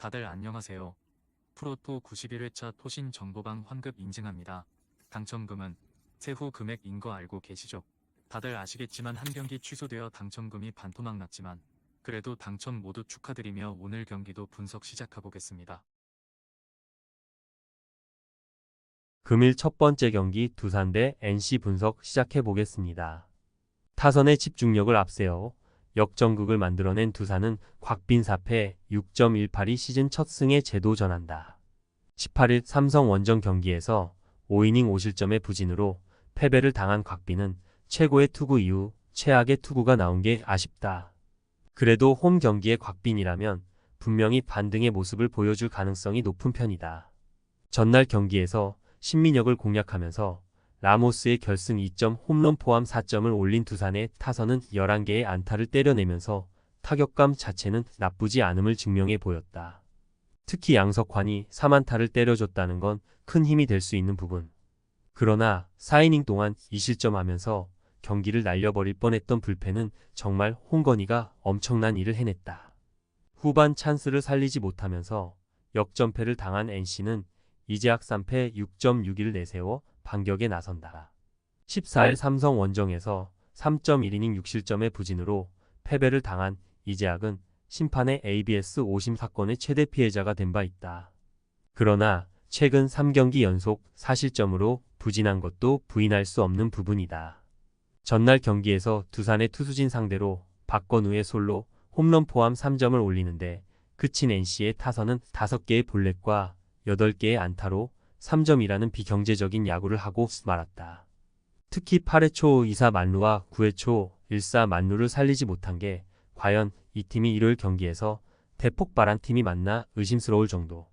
다들 안녕하세요. 프로토 91회차 토신 정보방 환급 인증합니다. 당첨금은 세후 금액인 거 알고 계시죠? 다들 아시겠지만 한 경기 취소되어 당첨금이 반토막 났지만 그래도 당첨 모두 축하드리며 오늘 경기도 분석 시작해보겠습니다. 금일 첫 번째 경기 두산 대 NC 분석 시작해 보겠습니다. 타선의 집중력을 앞세워 역전극을 만들어낸 두산은 곽빈 4패 6.18이 시즌 첫 승에 재도전한다. 18일 삼성 원정 경기에서 5이닝 5실점의 부진으로 패배를 당한 곽빈은 최고의 투구 이후 최악의 투구가 나온 게 아쉽다. 그래도 홈 경기의 곽빈이라면 분명히 반등의 모습을 보여줄 가능성이 높은 편이다. 전날 경기에서 신민혁을 공략하면서 라모스의 결승 2점 홈런 포함 4점을 올린 두산의 타선은 11개의 안타를 때려내면서 타격감 자체는 나쁘지 않음을 증명해 보였다. 특히 양석환이 3안타를 때려줬다는 건 큰 힘이 될 수 있는 부분. 그러나 4이닝 동안 2실점하면서 경기를 날려버릴 뻔했던 불펜은 정말 홍건희가 엄청난 일을 해냈다. 후반 찬스를 살리지 못하면서 역전패를 당한 NC는 이재학 3패 6.61을 내세워 반격에 나선다. 14일 삼성 원정에서 3.1이닝 6실점의 부진으로 패배를 당한 이재학은 심판의 ABS 오심 사건의 최대 피해자가 된 바 있다. 그러나 최근 3경기 연속 4실점으로 부진한 것도 부인할 수 없는 부분이다. 전날 경기에서 두산의 투수진 상대로 박건우의 솔로 홈런 포함 3점을 올리는데 그친 NC의 타선은 5개의 볼넷과 8개의 안타로 3점이라는 비경제적인 야구를 하고 말았다. 특히 8회 초 2사 만루와 9회 초 1사 만루를 살리지 못한 게 과연 이 팀이 일요일 경기에서 대폭 발한 팀이 맞나 의심스러울 정도.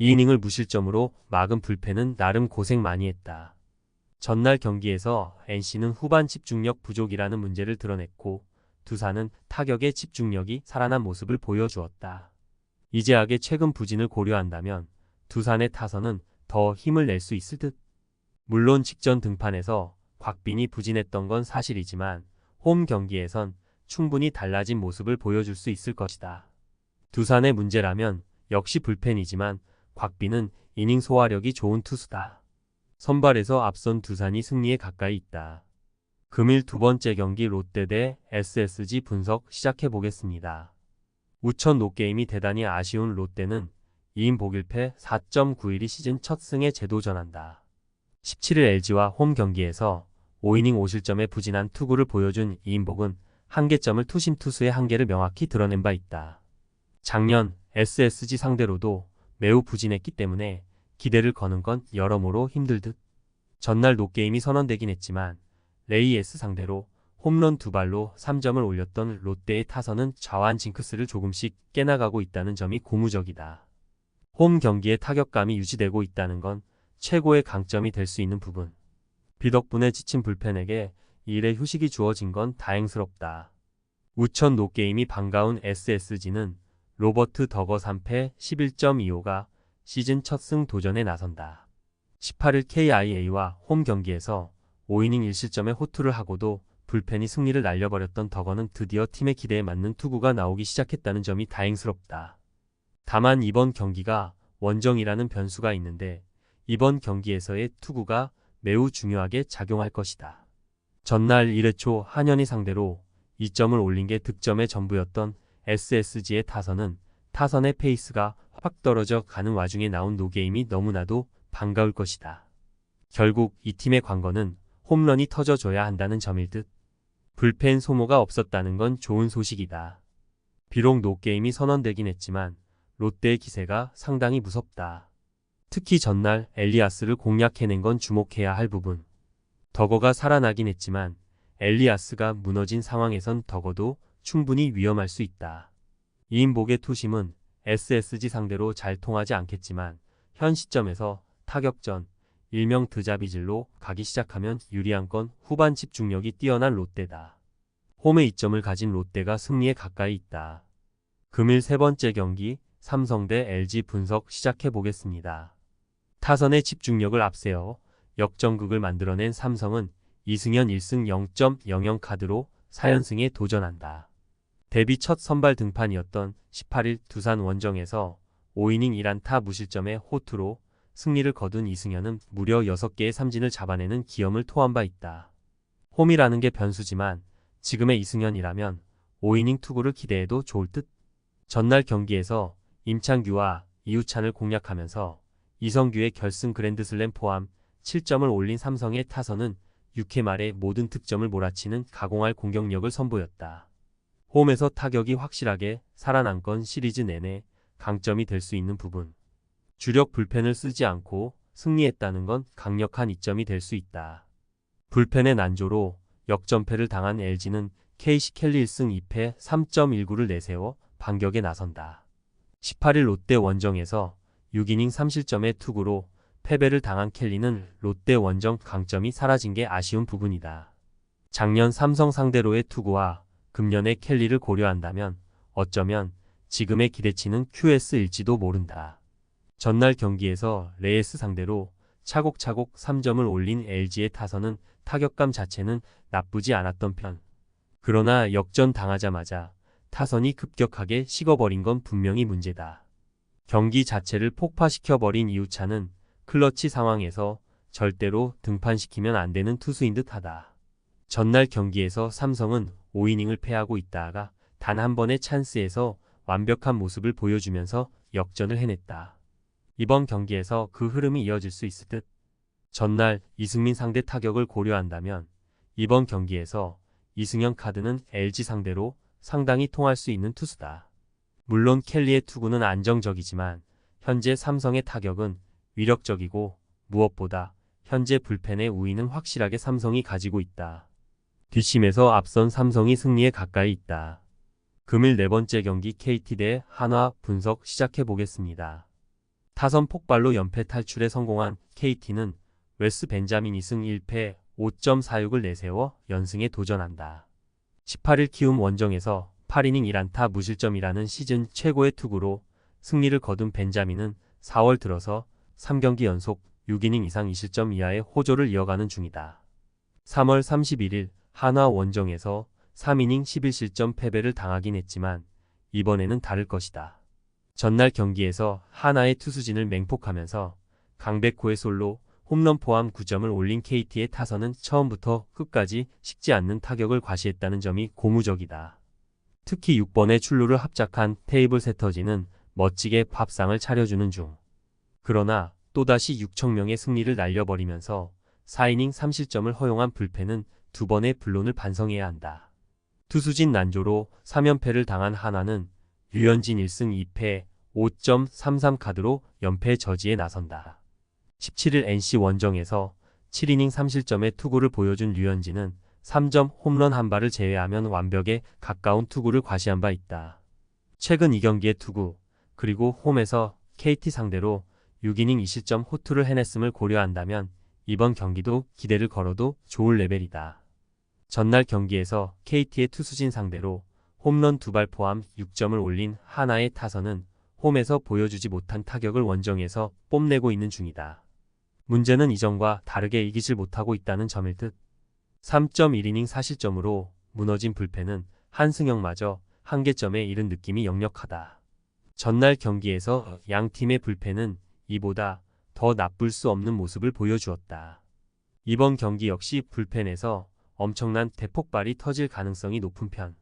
2이닝을 무실점으로 막은 불펜은 나름 고생 많이 했다. 전날 경기에서 NC는 후반 집중력 부족이라는 문제를 드러냈고 두산은 타격의 집중력이 살아난 모습을 보여주었다. 이재학의 최근 부진을 고려한다면 두산의 타선은 더 힘을 낼 수 있을 듯. 물론 직전 등판에서 곽빈이 부진했던 건 사실이지만 홈 경기에선 충분히 달라진 모습을 보여줄 수 있을 것이다. 두산의 문제라면 역시 불펜이지만 곽빈은 이닝 소화력이 좋은 투수다. 선발에서 앞선 두산이 승리에 가까이 있다. 금일 두 번째 경기 롯데 대 SSG 분석 시작해 보겠습니다. 우천 노게임이 대단히 아쉬운 롯데는 2인 복일패 4.91이 시즌 첫 승에 재도전한다. 17일 LG와 홈 경기에서 5이닝 5실점의 부진한 투구를 보여준 이인복은 한계점을 투심 투수의 한계를 명확히 드러낸 바 있다. 작년 SSG 상대로도 매우 부진했기 때문에 기대를 거는 건 여러모로 힘들 듯. 전날 노게임이 선언되긴 했지만 레이에스 상대로 홈런 두 발로 3점을 올렸던 롯데의 타선은 좌완 징크스를 조금씩 깨나가고 있다는 점이 고무적이다. 홈 경기의 타격감이 유지되고 있다는 건 최고의 강점이 될 수 있는 부분. 비덕분에 지친 불펜에게 일의 휴식이 주어진 건 다행스럽다. 우천 노게임이 반가운 SSG는 로버트 더거 3패 11.25가 시즌 첫 승 도전에 나선다. 18일 KIA와 홈 경기에서 5이닝 1실점의 호투를 하고도 불펜이 승리를 날려버렸던 더거는 드디어 팀의 기대에 맞는 투구가 나오기 시작했다는 점이 다행스럽다. 다만 이번 경기가 원정이라는 변수가 있는데 이번 경기에서의 투구가 매우 중요하게 작용할 것이다. 전날 1회 초 한현희 상대로 2점을 올린 게 득점의 전부였던 SSG의 타선은 타선의 페이스가 확 떨어져 가는 와중에 나온 노게임이 너무나도 반가울 것이다. 결국 이 팀의 관건은 홈런이 터져줘야 한다는 점일 듯. 불펜 소모가 없었다는 건 좋은 소식이다. 비록 노게임이 선언되긴 했지만 롯데의 기세가 상당히 무섭다. 특히 전날 엘리아스를 공략해낸 건 주목해야 할 부분. 덕어가 살아나긴 했지만 엘리아스가 무너진 상황에선 덕어도 충분히 위험할 수 있다. 이인복의 투심은 SSG 상대로 잘 통하지 않겠지만 현 시점에서 타격전 일명 드자비질로 가기 시작하면 유리한 건 후반 집중력이 뛰어난 롯데다. 홈에 이점을 가진 롯데가 승리에 가까이 있다. 금일 세 번째 경기 삼성 대 LG 분석 시작해 보겠습니다. 타선의 집중력을 앞세워 역전극을 만들어낸 삼성은 이승현 1승 0.00 카드로 4연승에 도전한다. 데뷔 첫 선발 등판이었던 18일 두산 원정에서 5이닝 1안타 무실점의 호투로 승리를 거둔 이승현은 무려 6개의 삼진을 잡아내는 기염을 토한 바 있다. 홈이라는 게 변수지만 지금의 이승현이라면 5이닝 투구를 기대해도 좋을 듯. 전날 경기에서 임창규와 이우찬을 공략하면서 이성규의 결승 그랜드슬램 포함 7점을 올린 삼성의 타선은 6회 말에 모든 득점을 몰아치는 가공할 공격력을 선보였다. 홈에서 타격이 확실하게 살아남건 시리즈 내내 강점이 될 수 있는 부분. 주력 불펜을 쓰지 않고 승리했다는 건 강력한 이점이 될 수 있다. 불펜의 난조로 역전패를 당한 LG는 KC 켈리 1승 2패 3.19를 내세워 반격에 나선다. 18일 롯데 원정에서 6이닝 3실점의 투구로 패배를 당한 켈리는 롯데 원정 강점이 사라진 게 아쉬운 부분이다. 작년 삼성 상대로의 투구와 금년의 켈리를 고려한다면 어쩌면 지금의 기대치는 QS일지도 모른다. 전날 경기에서 레이스 상대로 차곡차곡 3점을 올린 LG의 타선은 타격감 자체는 나쁘지 않았던 편. 그러나 역전 당하자마자 타선이 급격하게 식어버린 건 분명히 문제다. 경기 자체를 폭파시켜버린 이우차는 클러치 상황에서 절대로 등판시키면 안 되는 투수인 듯하다. 전날 경기에서 삼성은 5이닝을 패하고 있다가 단 한 번의 찬스에서 완벽한 모습을 보여주면서 역전을 해냈다. 이번 경기에서 그 흐름이 이어질 수 있을 듯. 전날 이승민 상대 타격을 고려한다면 이번 경기에서 이승현 카드는 LG 상대로 상당히 통할 수 있는 투수다. 물론 켈리의 투구는 안정적이지만 현재 삼성의 타격은 위력적이고 무엇보다 현재 불펜의 우위는 확실하게 삼성이 가지고 있다. 뒷심에서 앞선 삼성이 승리에 가까이 있다. 금일 네 번째 경기 KT 대 한화 분석 시작해 보겠습니다. 타선 폭발로 연패 탈출에 성공한 KT는 웨스 벤자민 2승 1패 5.46을 내세워 연승에 도전한다. 18일 키움 원정에서 8이닝 1안타 무실점이라는 시즌 최고의 투구로 승리를 거둔 벤자민은 4월 들어서 3경기 연속 6이닝 이상 2실점 이하의 호조를 이어가는 중이다. 3월 31일 한화 원정에서 3이닝 11실점 패배를 당하긴 했지만 이번에는 다를 것이다. 전날 경기에서 하나의 투수진을 맹폭하면서 강백호의 솔로 홈런 포함 9점을 올린 KT의 타선은 처음부터 끝까지 식지 않는 타격을 과시했다는 점이 고무적이다. 특히 6번의 출루를 합작한 테이블 세터지는 멋지게 밥상을 차려주는 중. 그러나 또다시 6천명의 승리를 날려버리면서 4이닝 3실점을 허용한 불펜은 두 번의 불론을 반성해야 한다. 투수진 난조로 3연패를 당한 하나는 류현진 1승 2패 5.33 카드로 연패 저지에 나선다. 17일 NC 원정에서 7이닝 3실점의 투구를 보여준 류현진은 3점 홈런 한 발을 제외하면 완벽에 가까운 투구를 과시한 바 있다. 최근 2경기의 투구, 그리고 홈에서 KT 상대로 6이닝 2실점 호투를 해냈음을 고려한다면 이번 경기도 기대를 걸어도 좋을 레벨이다. 전날 경기에서 KT의 투수진 상대로 홈런 두 발 포함 6점을 올린 하나의 타선은 홈에서 보여주지 못한 타격을 원정에서 뽐내고 있는 중이다. 문제는 이전과 다르게 이기질 못하고 있다는 점일 듯. 3.1이닝 4실점으로 무너진 불펜은 한승영마저 한계점에 이른 느낌이 역력하다. 전날 경기에서 양 팀의 불펜은 이보다 더 나쁠 수 없는 모습을 보여주었다. 이번 경기 역시 불펜에서 엄청난 대폭발이 터질 가능성이 높은 편.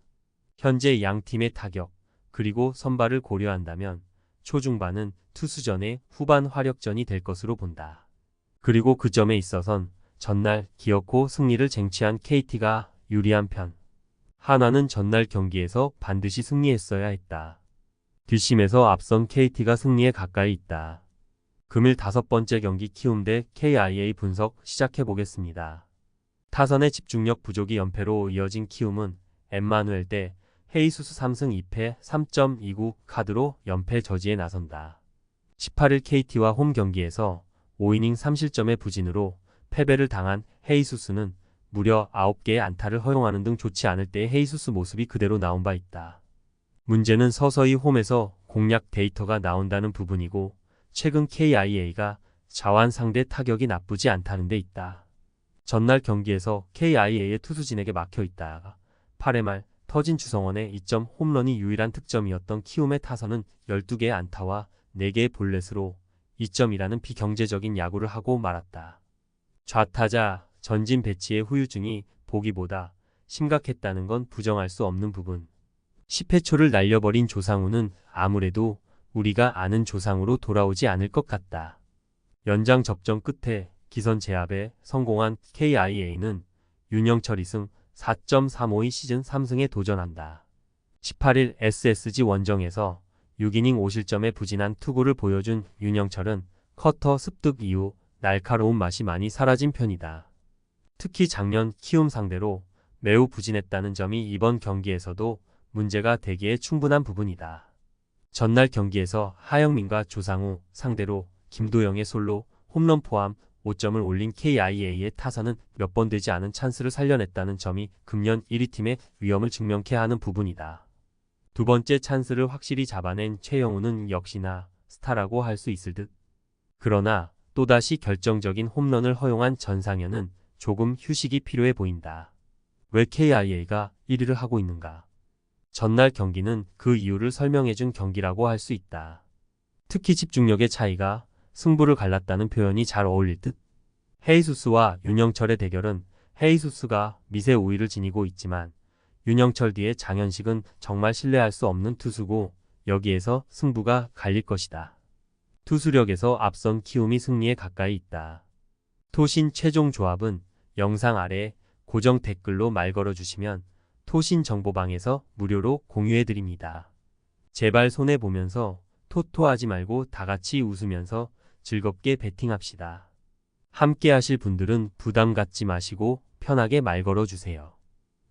현재 양 팀의 타격, 그리고 선발을 고려한다면 초중반은 투수전의 후반 화력전이 될 것으로 본다. 그리고 그 점에 있어선 전날 기어코 승리를 쟁취한 KT가 유리한 편. 한화는 전날 경기에서 반드시 승리했어야 했다. 뒷심에서 앞선 KT가 승리에 가까이 있다. 금일 다섯 번째 경기 키움 대 KIA 분석 시작해 보겠습니다. 타선의 집중력 부족이 연패로 이어진 키움은 엠마누엘 대 헤이수스 3승 2패 3.29 카드로 연패 저지에 나선다. 18일 KT와 홈 경기에서 5이닝 3실점의 부진으로 패배를 당한 헤이수스는 무려 9개의 안타를 허용하는 등 좋지 않을 때의 헤이수스 모습이 그대로 나온 바 있다. 문제는 서서히 홈에서 공략 데이터가 나온다는 부분이고 최근 KIA가 자완 상대 타격이 나쁘지 않다는 데 있다. 전날 경기에서 KIA의 투수진에게 막혀 있다가 8회 말 터진 주성원의 2점 홈런이 유일한 득점이었던 키움의 타선은 12개의 안타와 4개의 볼넷으로 2점이라는 비경제적인 야구를 하고 말았다. 좌타자 전진 배치의 후유증이 보기보다 심각했다는 건 부정할 수 없는 부분. 10회 초를 날려버린 조상우는 아무래도 우리가 아는 조상우로 돌아오지 않을 것 같다. 연장 접전 끝에 기선 제압에 성공한 KIA는 윤영철 2승 4.352 시즌 3승에 도전한다. 18일 SSG 원정에서 6이닝 5실점의 부진한 투구를 보여준 윤영철은 커터 습득 이후 날카로운 맛이 많이 사라진 편이다. 특히 작년 키움 상대로 매우 부진했다는 점이 이번 경기에서도 문제가 되기에 충분한 부분이다. 전날 경기에서 하영민과 조상우 상대로 김도영의 솔로 홈런 포함 5점을 올린 KIA의 타선은 몇 번 되지 않은 찬스를 살려냈다는 점이 금년 1위 팀의 위험을 증명케 하는 부분이다. 두 번째 찬스를 확실히 잡아낸 최영우는 역시나 스타라고 할 수 있을 듯. 그러나 또다시 결정적인 홈런을 허용한 전상현은 조금 휴식이 필요해 보인다. 왜 KIA가 1위를 하고 있는가? 전날 경기는 그 이유를 설명해준 경기라고 할 수 있다. 특히 집중력의 차이가 승부를 갈랐다는 표현이 잘 어울릴 듯. 헤이수스와 윤영철의 대결은 헤이수스가 미세 우위를 지니고 있지만 윤영철 뒤에 장현식은 정말 신뢰할 수 없는 투수고 여기에서 승부가 갈릴 것이다. 투수력에서 앞선 키움이 승리에 가까이 있다. 토신 최종 조합은 영상 아래 고정 댓글로 말 걸어주시면 토신 정보방에서 무료로 공유해드립니다. 제발 손해보면서 토토하지 말고 다 같이 웃으면서 즐겁게 베팅합시다. 함께 하실 분들은 부담 갖지 마시고 편하게 말 걸어주세요.